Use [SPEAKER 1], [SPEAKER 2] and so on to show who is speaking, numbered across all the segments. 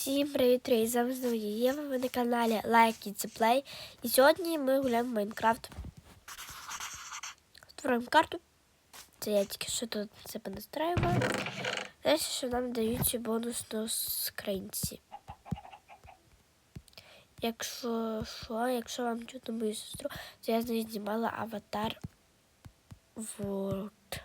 [SPEAKER 1] Всім привіт, привіт, з вами знову Єва, ви на каналі Like It's Play. І сьогодні ми гуляємо в Майнкрафт. Створюємо карту. Це я тільки що тут це понастраюваю. Далі, що нам дають бонус до скринці. Якщо що, якщо вам чути мою сестру, то я з нею знімала аватар World.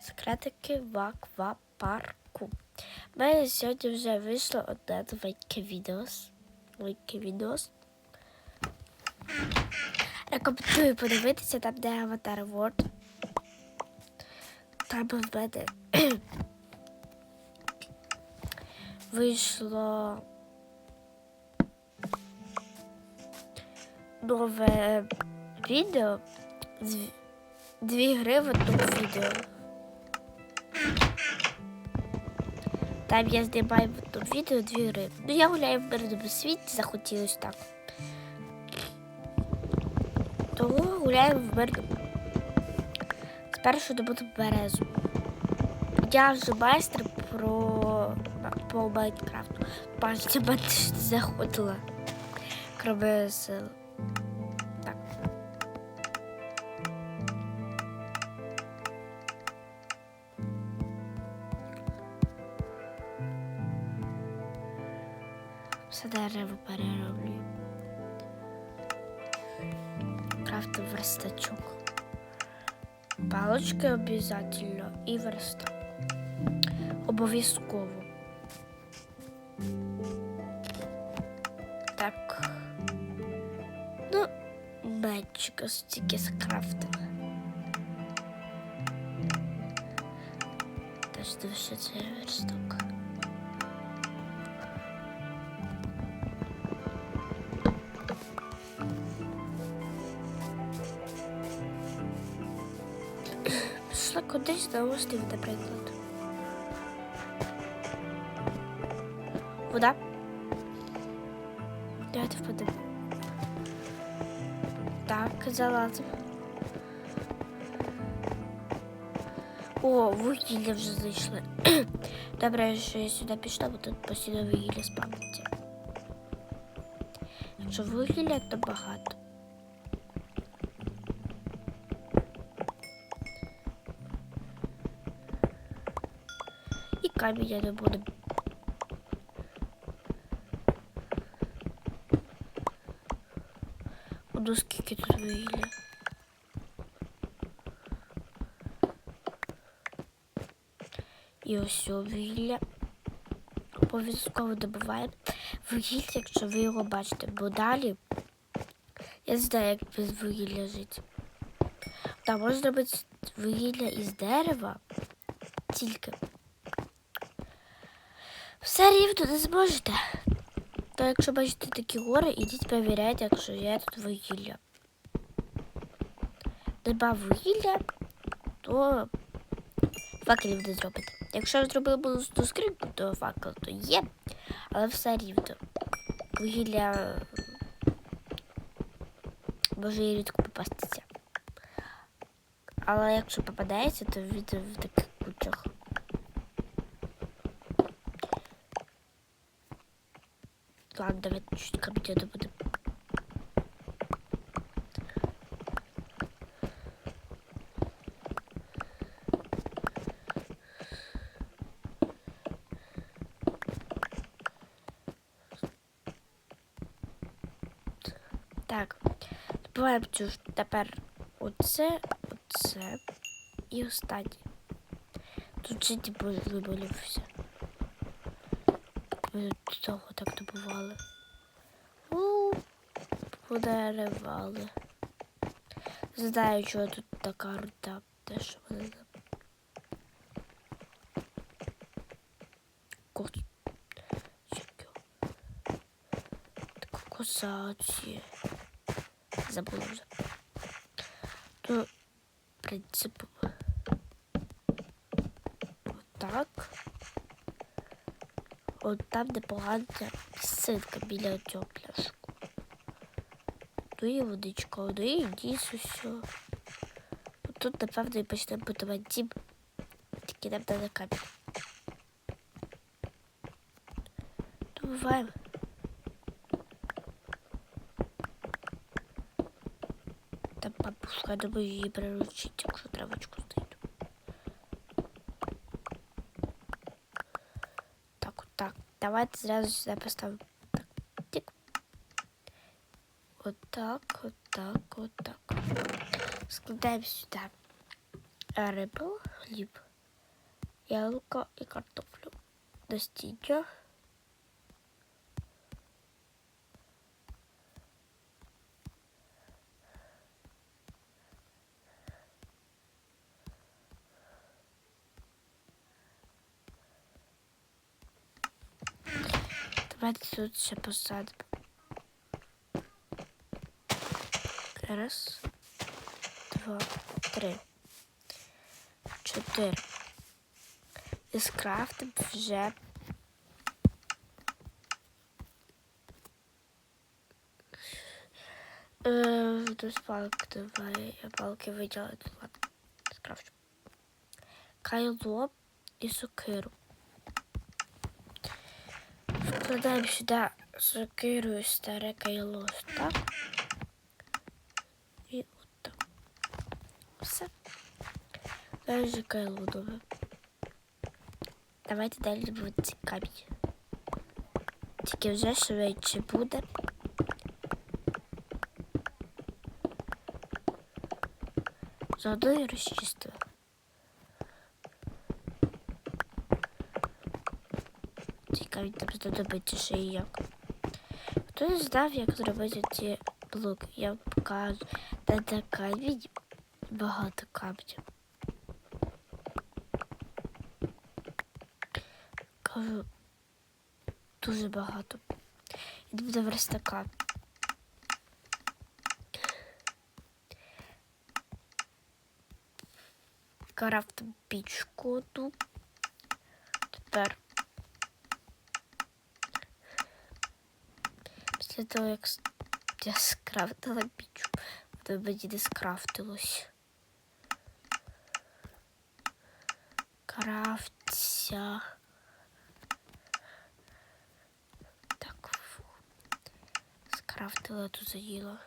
[SPEAKER 1] Секретики в аквапарку. У мене сьогодні вже вийшло одне новеньке відео. Новеньке відео. Рекомендую подивитися там, де аватар World. Там в мене вийшло нове відео. Дві, гри в одному відео. Там я знімаю в одному відео дві гри. Ну я гуляю в мирному світі, захотілось так. Тому гуляємо в мирному. Спершу добуду березу. Я вже майстер про по Майнкрафту. Бачите, мене заходила. Кроме сил. Все дерево перероблю. Крафтив верстачок. Палочки обов'язково і верстак. Обов'язково. Так. Ну, мечика стільки скрафтили. Теж дивишся цей верстак. Пішла кудись на острів, наприклад. Вода. Давайте впадемо. Так, залазимо. О, вугілля вже знайшли. Добре, що я сюди пішла, бо тут постійно вугілля спавниться. Якщо вугілля, то багато. Камінь я не буду. Воно скільки тут вугілля. І ось вугілля. Обов'язково добиваємо. Вугілля, якщо ви його бачите, бо далі я знаю, як без вугілля жити. Та можна зробити вугілля із дерева тільки. Все рівно не зможете. То якщо бачите такі гори, ідіть перевіряйте, якщо є тут вугілля. Нема вугілля, то факелів не зробите. Якщо зробили бонусну скриньку, то факел то є, але все рівно. Вугілля може і рідко попастися. Але якщо попадається, то від в таких кучах. Ладно, давайте чуть комитета будем. Так, добуваємо цю тепер оце, оце і останнє. Тут жити виболився. Ми до так добували. У, Подарували. Знаю, чого тут така рута. Те, що вони за- Кос... Чекю. Забула вже. То, в принципі, отак. От там, де погана ситка біля цього пляшку. І водичка, дійсно все. Тут, напевно, і почнемо будувати дім. Тільки нам треба камінь. добуваємо. Та бабушка, думаю, її приручить, якщо травочку знайду. Так, от так. Давайте сразу сюда поставим. Так, тик. так, вот так. Складаем сюда. рибу, хліб, яблуко и картофлю. Давайте тут ще посадимо. Раз, два, три, чотири. І скрафтимо вже Е, Тут палки давай. Я палки виділа ладно. Скрафчу. Кайло і сокиру. Вкладаємо сюди сокиру і старе кайло. Так. І от так. Все. Далі же кайло добре. Давайте далі буде камінь. Тільки вже швидше буде. Заодно і Цікаві там знадобиться ще як. Хто не знав, як зробити ці блоки? Я покажу. Та де камінь, багато камнів. Кажу, дуже багато. І буде верстака. Крафтом пічку одну. Тепер. Після того, як я скрафтила пічку, то мені не скрафтилось. Крафтся. Так, фу. Скрафтила тут заїла.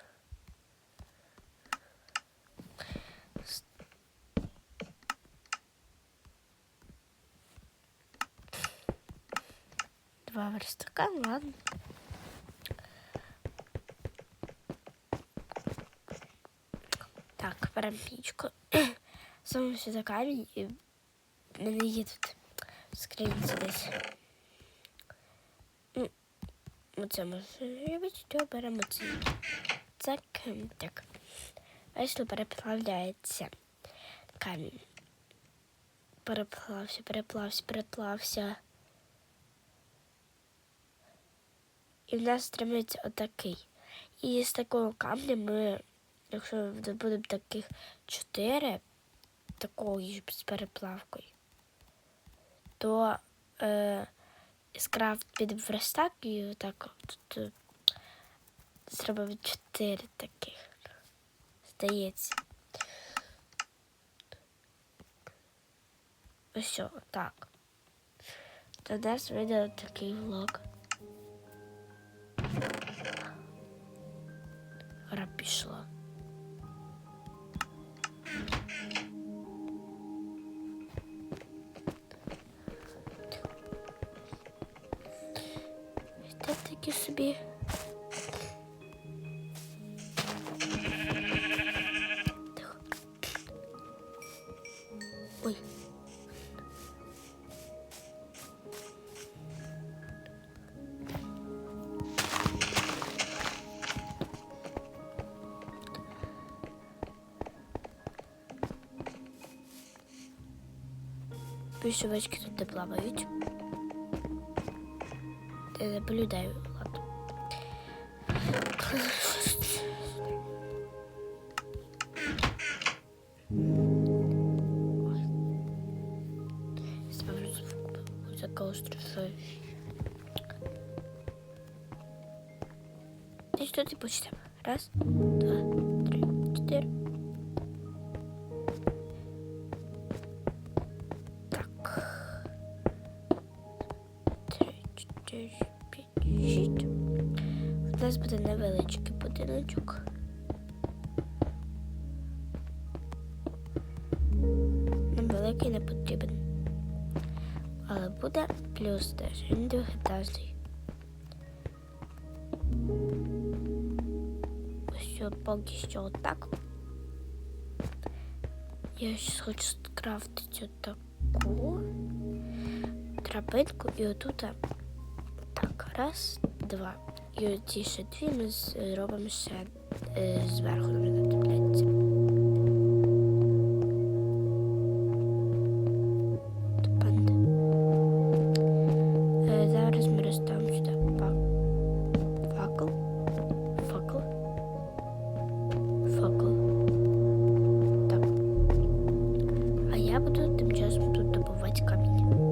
[SPEAKER 1] Два верстака, ладно. Так, беремо пічку. Саме сюди камінь і мене є тут скринці десь. Ну, Оце може бачите, беремо це. Це. Так. Бачите, переплавляється камінь. Переплався, переплався, переплався. І в нас тримається отакий. І з такого камня ми, якщо будемо таких чотири, такої ж з переплавкою, то е, скрафт піде в верстак і отак тут зробимо чотири таких. Здається. Ось так. В нас вийде такий влог. Гра пішла. Пусть овечки тут не плавають. Я наблюдаю, ладно. Великий не потрібен. Але буде плюс теж. Він двохетажний. Ось поки що отак. Я ще хочу скрафтити таку драбинку і отут. Так, раз, два. І оці ще дві ми зробимо ще е, зверху на буду тим часом тут добувати камінь.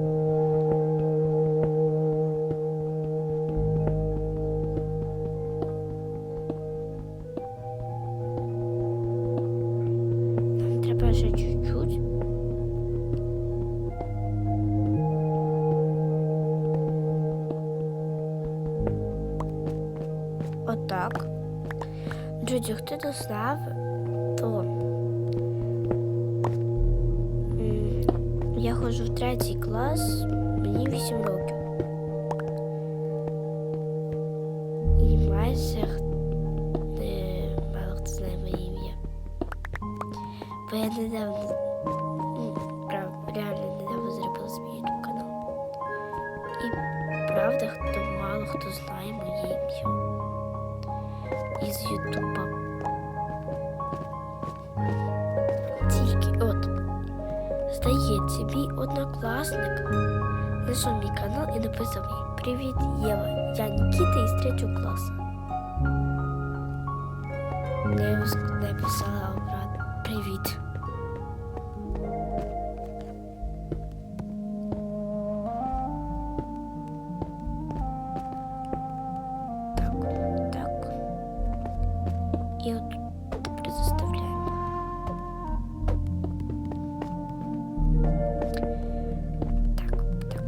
[SPEAKER 1] Бо я недавно, ну, реально недавно зробила свій YouTube канал. І правда, хто мало хто знає моє ім'я із Ютуба. Тільки от, здається, мій однокласник знайшов мій канал і написав мені Привіт, Єва, я Нікіта із третього класу. Йому написала І от заставляємо. Так, так.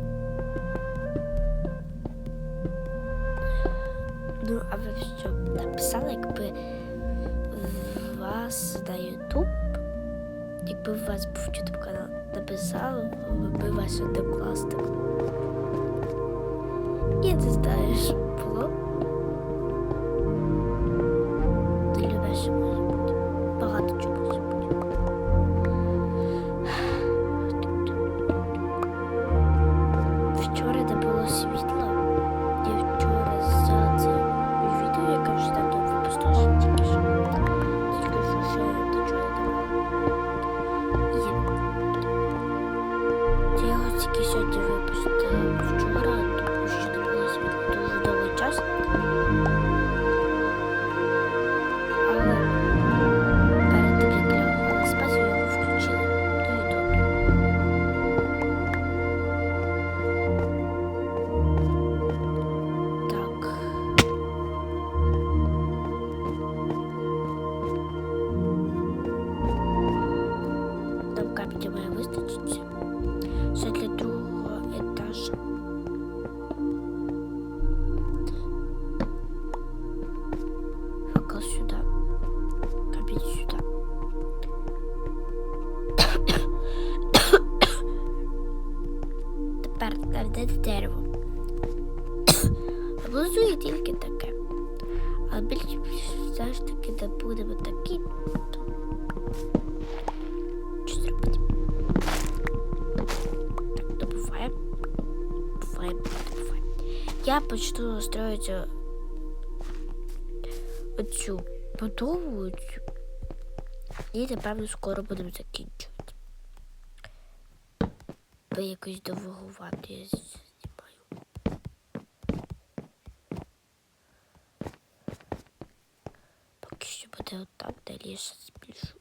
[SPEAKER 1] Ну, а ви що написали, в вас на Ютуб, якби у вас був Ютуб канал, написав би ваш однокласник. Я не знаю, Я почну строїти оцю будову оцю. І напевно скоро будемо закінчувати. Бо якось довгувати я знімаю. Поки що буде отак, далі я ще збільшу.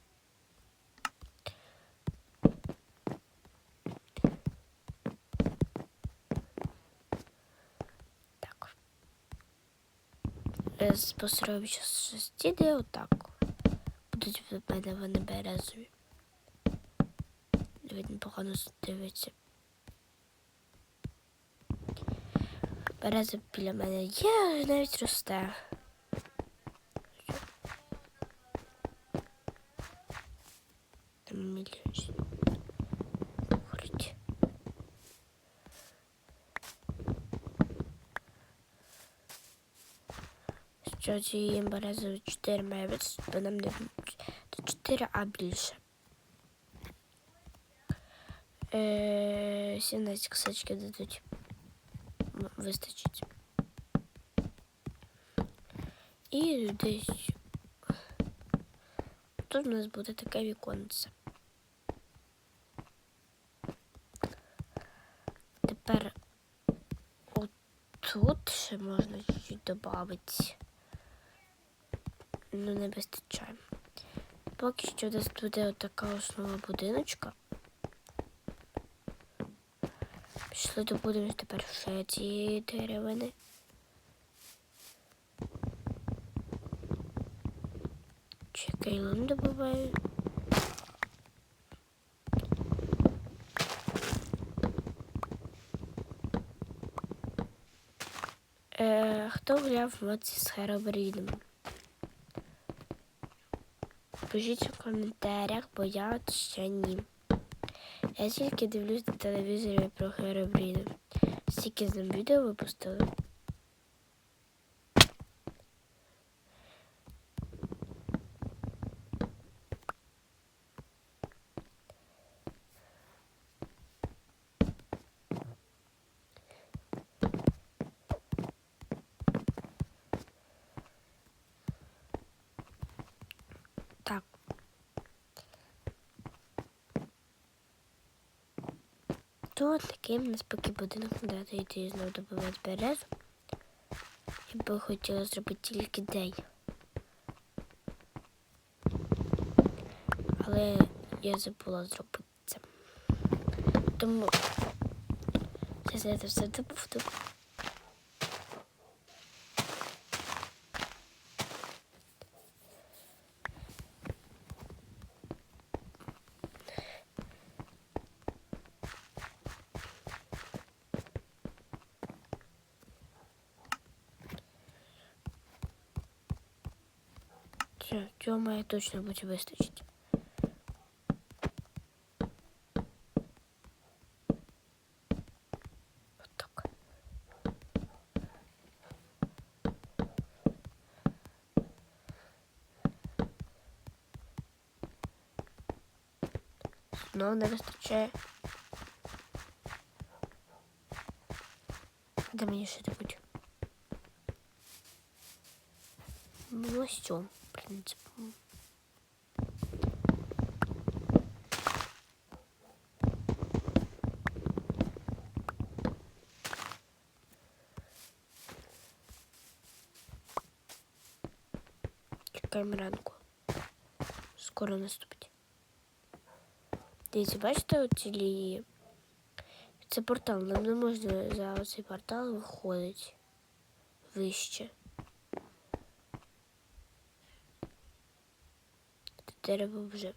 [SPEAKER 1] Так. Е, построю ще стіни отак. Будуть в мене вони березові. Він погано дивиться. Береза біля мене є, навіть росте. Цієї берези 4 має вирости, бо нам не то 4, а більше. Е, 17 косачки дадуть. Вистачить. І десь тут у нас буде таке віконце. Тепер отут ще можна чуть додати. Ну, не вистачає. Поки що нас буде отака основа будиночка. Пішли добудемо тепер ще ці деревини. Чекайлон добуваю. Е, хто гуляв в моці з Херобріном? Пишіть у коментарях, бо я от ще ні. Я тільки дивлюсь на телевізорі про Херобріна. Стільки з ним відео випустили. Так. Тут такий в будинок надати йти знову добивати березу. Я би хотіла зробити тільки день. Але я забула зробити це. Тому це все добуду. Все, цього має точно бути вистачить. Отак. Знову не вистачає. Де мені ще добуть? Ну, ось цьому, В. Чекаємо ранку. Скоро наступить. Дивіться, бачите оці лінії? Це портал. Нам не можна за цей портал виходити вище. Це дерево вже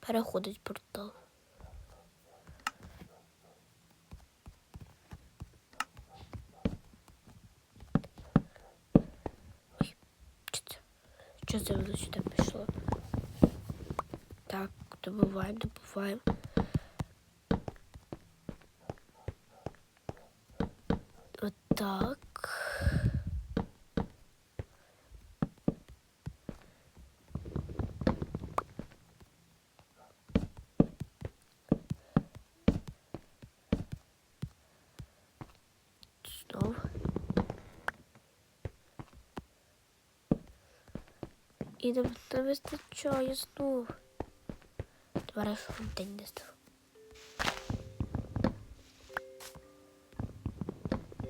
[SPEAKER 1] переходить портал. Що це воно сюди пішло? Так, добуваємо, добуваємо. Отак. Знов. І не вистачає знов. Що день не став.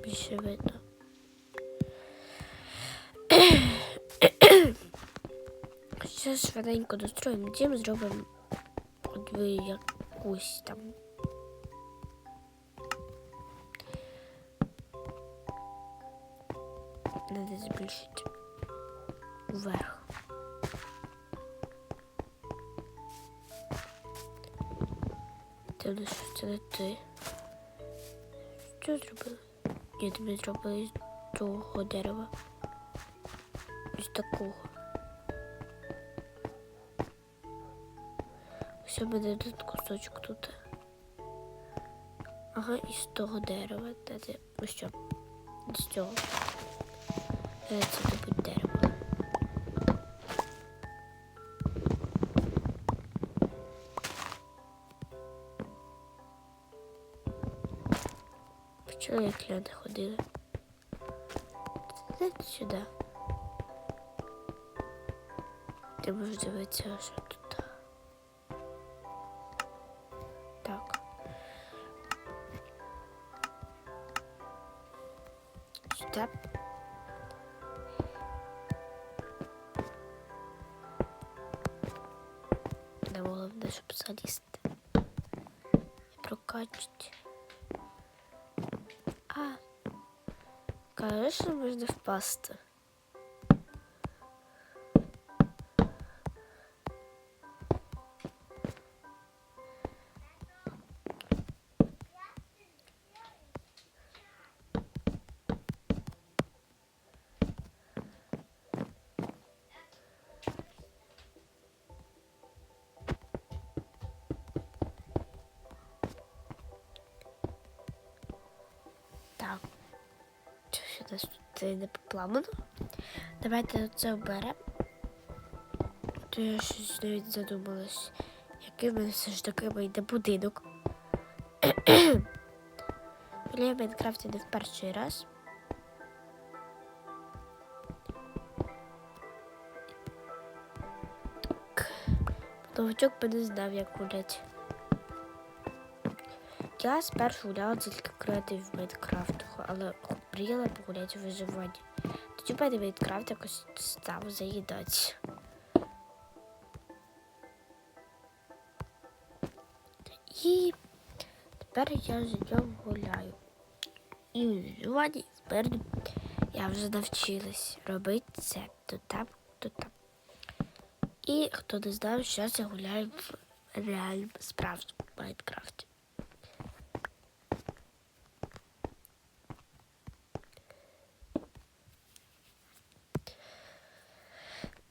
[SPEAKER 1] Більше видно. Зараз швиденько достроїмо дім, зробимо якусь там. Надо збільшити вверх. Не що це не ти. Що зробили? Ні, тобі зробили з того дерева. Ось такого. Ось у мене тут кусочок тут. Ага, і з того дерева. Ось що? З цього. Е, Це тут Почали як люди ходили. Сюди. Ти можеш дивитися, можна це не попламано. Давайте це оберемо. То я щось навіть задумалась, який мене все ж таки вийде будинок. Я в Майнкрафті не в перший раз. Новичок би не знав, як гуляти. Я спершу гуляла тільки креатив Майнкрафту, але мріяла погуляти у виживанні. Тоді в мене Майнкрафт якось став заїдати. І тепер я за нього гуляю. І виживанні тепер я вже навчилась робити це то там, то там. І хто не знав, зараз я гуляю в реальному справжньому Майнкрафті.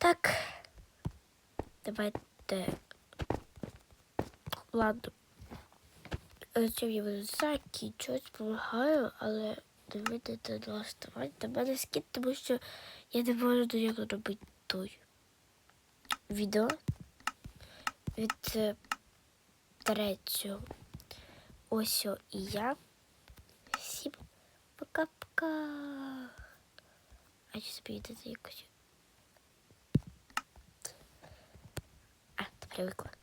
[SPEAKER 1] Так. Давайте. Ладно. Чим я буду закінчувати, допомагаю, але не видати налаштування до мене скид, тому що я не можу до нього робити той відео від е, третього. Ось і я. Всім пока-пока. А чи спієте якось? А, та привикла.